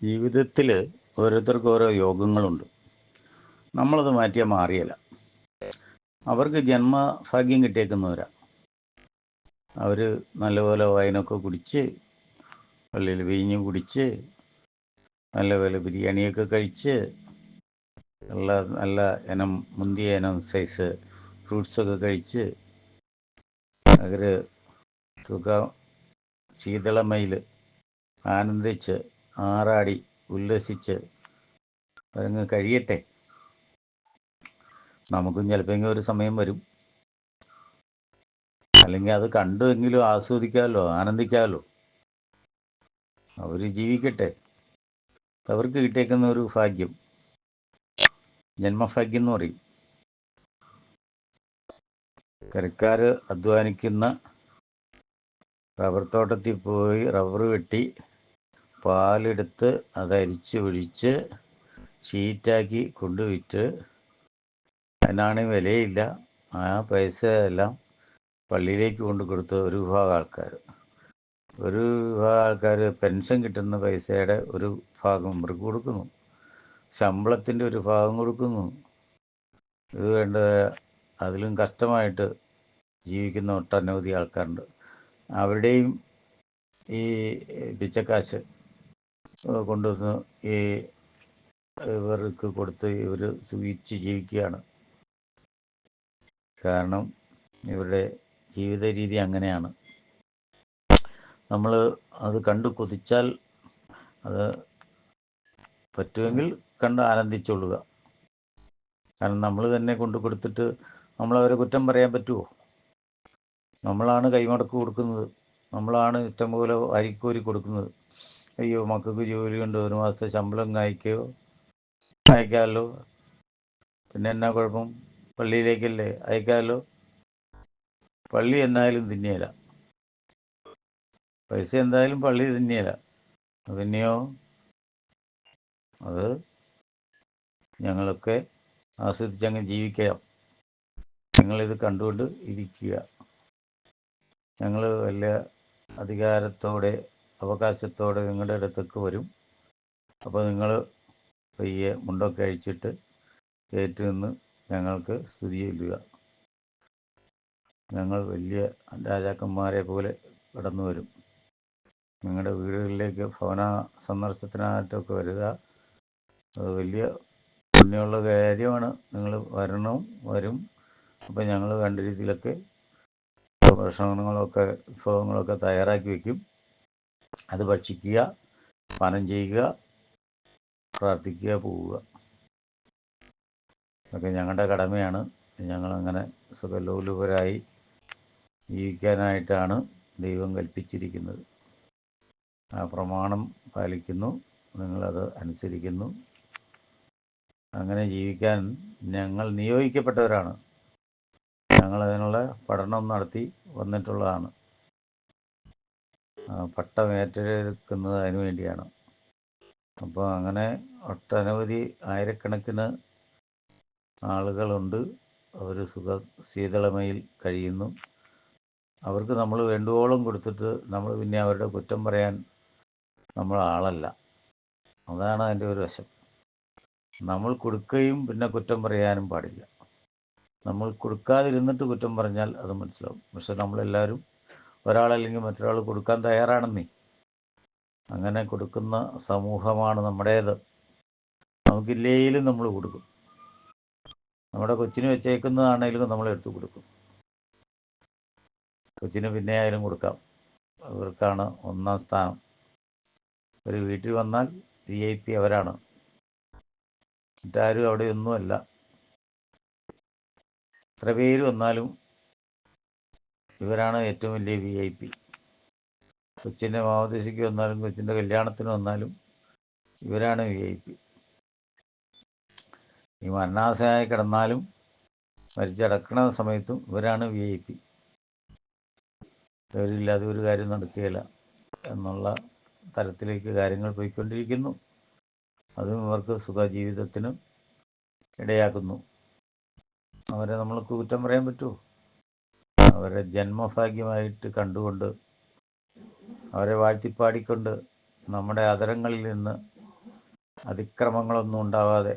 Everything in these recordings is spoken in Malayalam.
ജീവിതത്തിൽ ഓരോരുത്തർക്കും ഓരോ യോഗങ്ങളുണ്ട്. നമ്മളത് മാറ്റിയാൽ മാറിയല്ല. അവർക്ക് ജന്മഭാഗ്യം കിട്ടിയേക്കുന്നവരാ. അവർ നല്ലപോലെ വൈനൊക്കെ കുടിച്ച് പള്ളിയിൽ വീഞ്ഞ് കുടിച്ച് നല്ലപോലെ ബിരിയാണിയൊക്കെ കഴിച്ച് നല്ല നല്ല ഇനം മുന്തിയ ഇനം സൈസ് ഫ്രൂട്ട്സൊക്കെ കഴിച്ച് അവർ സുഖ ശീതളമയിൽ ആനന്ദിച്ച് ആറാടി ഉല്ലസിച്ച് അവരങ്ങ് കഴിയട്ടെ. നമുക്കും ചിലപ്പോൾ ഒരു സമയം വരും. അല്ലെങ്കിൽ അത് കണ്ടെങ്കിലും ആസ്വദിക്കാമല്ലോ ആനന്ദിക്കാമല്ലോ. അവർ ജീവിക്കട്ടെ. അവർക്ക് കിട്ടിയേക്കുന്ന ഒരു ഭാഗ്യം ജന്മഭാഗ്യം എന്ന് പറയും. കരക്കാർ അധ്വാനിക്കുന്ന റബ്ബർ തോട്ടത്തിൽ പോയി റബ്ബർ വെട്ടി പാലെടുത്ത് അത് അരിച്ച് ഒഴിച്ച് ഷീറ്റാക്കി കൊണ്ടുവിറ്റ്. അതിനാണ് വിലയില്ല. ആ പൈസ എല്ലാം പള്ളിയിലേക്ക് കൊണ്ട് കൊടുത്ത ഒരു വിഭാഗം ആൾക്കാർ ഒരു വിഭാഗം ആൾക്കാർ പെൻഷൻ കിട്ടുന്ന പൈസയുടെ ഒരു ഭാഗം ഇവർക്ക് കൊടുക്കുന്നു. ശമ്പളത്തിന്റെ ഒരു ഭാഗം കൊടുക്കുന്നു. ഇത് വേണ്ട അതിലും കഷ്ടമായിട്ട് ജീവിക്കുന്ന ഒട്ടനവധി ആൾക്കാരുണ്ട്. അവരുടെയും ഈ പിച്ചക്കാശ് കൊണ്ടുവന്ന് ഈ ഇവർക്ക് കൊടുത്ത് ഇവർ സുഖിച്ച് ജീവിക്കുകയാണ്. കാരണം ഇവരുടെ ജീവിത രീതി അങ്ങനെയാണ്. നമ്മൾ അത് കണ്ടു കൊതിച്ചാൽ അത് പറ്റുമെങ്കിൽ കണ്ട് ആനന്ദിച്ചോളുക. കാരണം നമ്മൾ തന്നെ കൊണ്ടു കൊടുത്തിട്ട് നമ്മൾ അവരെ കുറ്റം പറയാൻ പറ്റുമോ നമ്മളാണ് കൈമടക്ക് കൊടുക്കുന്നത്. നമ്മളാണ് ഇഷ്ടംപോലെ അരിക്കോരി കൊടുക്കുന്നത്. അയ്യോ മക്കൾക്ക് ജോലി ഉണ്ട് ഒരു മാസത്തെ ശമ്പളം അയക്കോ അയക്കാമല്ലോ പിന്നെ എന്നാ കുഴപ്പം? പള്ളിയിലേക്കല്ലേ? അയക്കാമല്ലോ പള്ളി എന്നായാലും തിന്നിയല. പൈസ എന്തായാലും പള്ളി തിന്നിയല. പിന്നെയോ? അത് ഞങ്ങളൊക്കെ ആസ്വദിച്ചങ്ങ് ജീവിക്കാം ഞങ്ങളിത് കണ്ടുകൊണ്ട് ഇരിക്കുക. ഞങ്ങൾ വലിയ അധികാരത്തോടെ അവകാശത്തോടെ നിങ്ങളുടെ അടുത്തേക്ക് വരും. അപ്പോൾ നിങ്ങൾ പയ്യെ മുണ്ടൊക്കെ അഴിച്ചിട്ട് കയറ്റി നിന്ന് ഞങ്ങൾക്ക് സ്തുതി ചൊല്ലുക. ഞങ്ങൾ വലിയ രാജാക്കന്മാരെ പോലെ കടന്നു വരും. നിങ്ങളുടെ വീടുകളിലേക്ക് ഭവന സന്ദർശനത്തിനായിട്ടൊക്കെ വരിക. അത് വലിയ പുണ്യമുള്ള കാര്യമാണ്. നിങ്ങൾ വരണം വരും. അപ്പം ഞങ്ങൾ വേണ്ട രീതിയിലൊക്കെ ഭക്ഷണങ്ങളൊക്കെ വിഭവങ്ങളൊക്കെ തയ്യാറാക്കി വയ്ക്കും അത് ഭക്ഷിക്കുക പാനം ചെയ്യുക പ്രാർത്ഥിക്കുക പോവുക. ഇതൊക്കെ ഞങ്ങളുടെ കടമയാണ്. ഞങ്ങളങ്ങനെ സുഖലോലുപരായി ജീവിക്കാനായിട്ടാണ് ദൈവം കൽപ്പിച്ചിരിക്കുന്നത്. ആ പ്രമാണം പാലിക്കുന്നു നിങ്ങളത് അനുസരിക്കുന്നു. അങ്ങനെ ജീവിക്കാൻ ഞങ്ങൾ നിയോഗിക്കപ്പെട്ടവരാണ്. ഞങ്ങൾ അതിനുള്ള പഠനം നടത്തി വന്നിട്ടുള്ളതാണ്. പട്ടം ഏറ്റെടുക്കുന്നത് അതിനു വേണ്ടിയാണ്. അപ്പോൾ അങ്ങനെ ഒട്ടനവധി ആയിരക്കണക്കിന് ആളുകളുണ്ട്. അവർ സുഖ ശീതളമയിൽ കഴിയുന്നു. അവർക്ക് നമ്മൾ വേണ്ടുവോളം കൊടുത്തിട്ട് നമ്മൾ പിന്നെ അവരുടെ കുറ്റം പറയാൻ നമ്മൾ ആളല്ല. അതാണ് അതിന്റെ ഒരു വശം. നമ്മൾ കൊടുക്കുകയും പിന്നെ കുറ്റം പറയാനും പാടില്ല. നമ്മൾ കൊടുക്കാതിരുന്നിട്ട് കുറ്റം പറഞ്ഞാൽ അത് മനസ്സിലാവും. പക്ഷെ നമ്മളെല്ലാവരും ഒരാളല്ലെങ്കിൽ മറ്റൊരാൾ കൊടുക്കാൻ തയ്യാറാണെന്നേ. അങ്ങനെ കൊടുക്കുന്ന സമൂഹമാണ് നമ്മുടേത്. നമുക്കില്ലേലും നമ്മൾ കൊടുക്കും. നമ്മുടെ കൊച്ചിന് വെച്ചേക്കുന്നതാണെങ്കിലും നമ്മൾ എടുത്തു കൊടുക്കും. കൊച്ചിന് പിന്നെ ആയാലും കൊടുക്കാം. അവർക്കാണ് ഒന്നാം സ്ഥാനം. ഒരു വീട്ടിൽ വന്നാൽ വി ഐ പി അവരാണ്. മറ്റാരും അവിടെ ഒന്നുമല്ല. എത്ര പേര് വന്നാലും ഇവരാണ് ഏറ്റവും വലിയ വി ഐ പി കൊച്ചിന്റെ മാവദേശിക്ക് വന്നാലും കൊച്ചിന്റെ കല്യാണത്തിന് വന്നാലും ഇവരാണ് വി ഐ പി ഈ മരണാസനായി കിടന്നാലും മരിച്ചടക്കണ സമയത്തും ഇവരാണ് വി ഐ പി ഇവരില്ലാതെ ഒരു കാര്യം നടക്കുകയില്ല എന്നുള്ള തരത്തിലേക്ക് കാര്യങ്ങൾ പോയിക്കൊണ്ടിരിക്കുന്നു. അതും ഇവർക്ക് സുഖജീവിതത്തിനും ഇടയാക്കുന്നു. അവരെ നമ്മൾ കുറ്റം പറയാൻ പറ്റുമോ? അവരെ ജന്മഭാഗ്യമായിട്ട് കണ്ടുകൊണ്ട് അവരെ വാഴ്ത്തിപ്പാടിക്കൊണ്ട് നമ്മുടെ അതരങ്ങളിൽ നിന്ന് അതിക്രമങ്ങളൊന്നും ഉണ്ടാവാതെ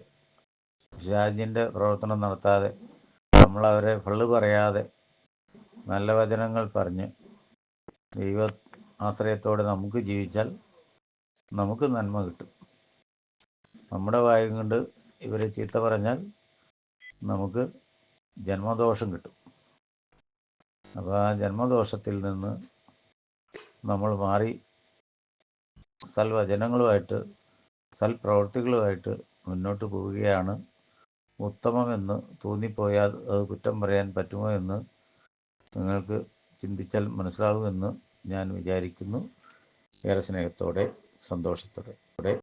ശാജിന്റെ പ്രവർത്തനം നടത്താതെ നമ്മളവരെ ഫള്ളു പറയാതെ നല്ല വചനങ്ങൾ പറഞ്ഞ് ദൈവ ആശ്രയത്തോടെ നമുക്ക് ജീവിച്ചാൽ നമുക്ക് നന്മ കിട്ടും. നമ്മുടെ വായും കൊണ്ട് ഇവരെ ചീത്ത പറഞ്ഞാൽ നമുക്ക് ജന്മദോഷം കിട്ടും. അപ്പോൾ ആ ജന്മദോഷത്തിൽ നിന്ന് നമ്മൾ മാറി സൽവചനങ്ങളുമായിട്ട് സൽപ്രവൃത്തികളുമായിട്ട് മുന്നോട്ട് പോവുകയാണ്. ഉത്തമമെന്ന് തോന്നിപ്പോയാൽ അത് കുറ്റം പറയാൻ പറ്റുമോ എന്ന് നിങ്ങൾക്ക് ചിന്തിച്ചാൽ മനസ്സിലാകുമെന്ന് ഞാൻ വിചാരിക്കുന്നു. ഏറെ സ്നേഹത്തോടെ സന്തോഷത്തോടെ.